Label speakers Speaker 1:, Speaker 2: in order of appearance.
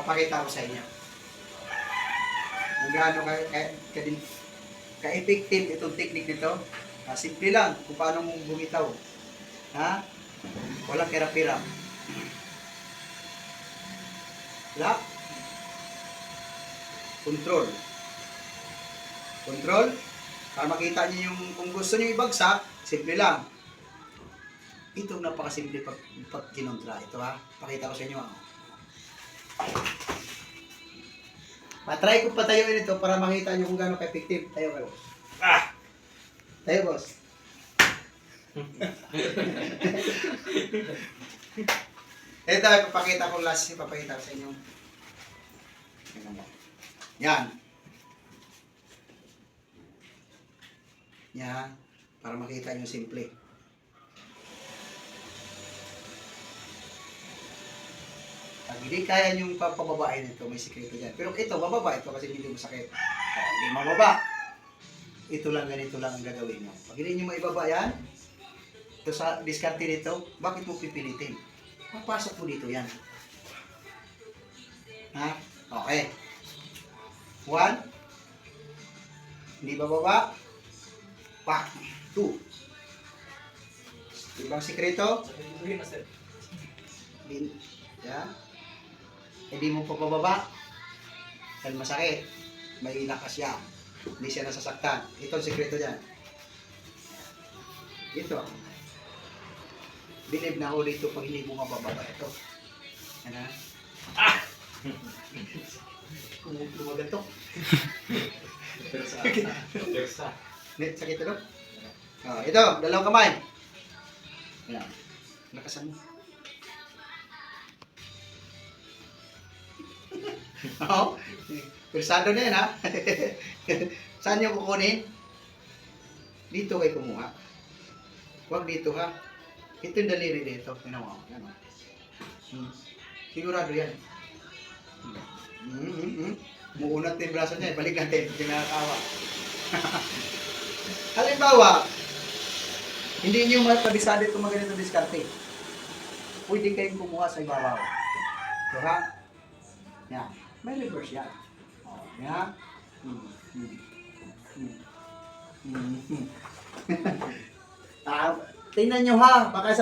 Speaker 1: papakita ko sa inyo. Kung gaano ka, ka, ka, ka-effective itong technique nito. Ah, simple lang kung paano mo bumitaw. Ha? Walang kirap-kirap. Lock. Control. Control. Para makita niyo yung kung gusto niyo ibagsak, simple lang. Ito napakasimple pag, pag kinontra. Ito ha. Pakita ko sa inyo. ah. Patry ko patayuin ito para makita niyo kung gaano ka-effective. Tayo kayo. Ah! Tayo, boss. ito, ipapakita ko last. Ipapakita ko sa inyo. Yan. Yan. Para makita niyo simple. Pag hindi kaya niyong papababain ito, may sikreto dyan. Pero ito, bababa ito kasi hindi masakit. Oh, hindi mababa. Ito lang, ganito lang ang gagawin niyo. Pag hindi niyo maibaba yan, ito sa diskarte nito, bakit mo pipilitin? Papasok mo dito yan. Ha? Okay. One. Hindi bababa. Pak. Two. Ibang sikreto? Bin, yan. Hindi mo pa bababa. Dahil masakit. May lakas siya. Hindi siya nasasaktan. Ito ang sikreto niyan. Ito. Believe na ako dito pag hindi mo mabababa. Ito. Yan ha. Ah! Kung lumagan to. Net, sakit ito. Oh, ito, dalawang kamay. Yan. Lakasan mo. Oo. Persado na yan, ha? Saan niyo kukunin? Dito kayo kumuha. Huwag dito, ha? Ito yung daliri dito. Tingnan mo. Yan, oh. Hmm. Sigurado yan. Hmm, hmm, hmm. Muunat yung braso niya. Balik natin. Hindi nakakawa. Halimbawa, hindi niyo matabisado itong mga ganito diskarte. Pwede kayong kumuha sa ibabaw. Ito, ha? Yan. May reverse yan. O, yan. Hmm. Hmm. Hmm. Hmm. Hmm. Ah, tingnan nyo ha, baka sa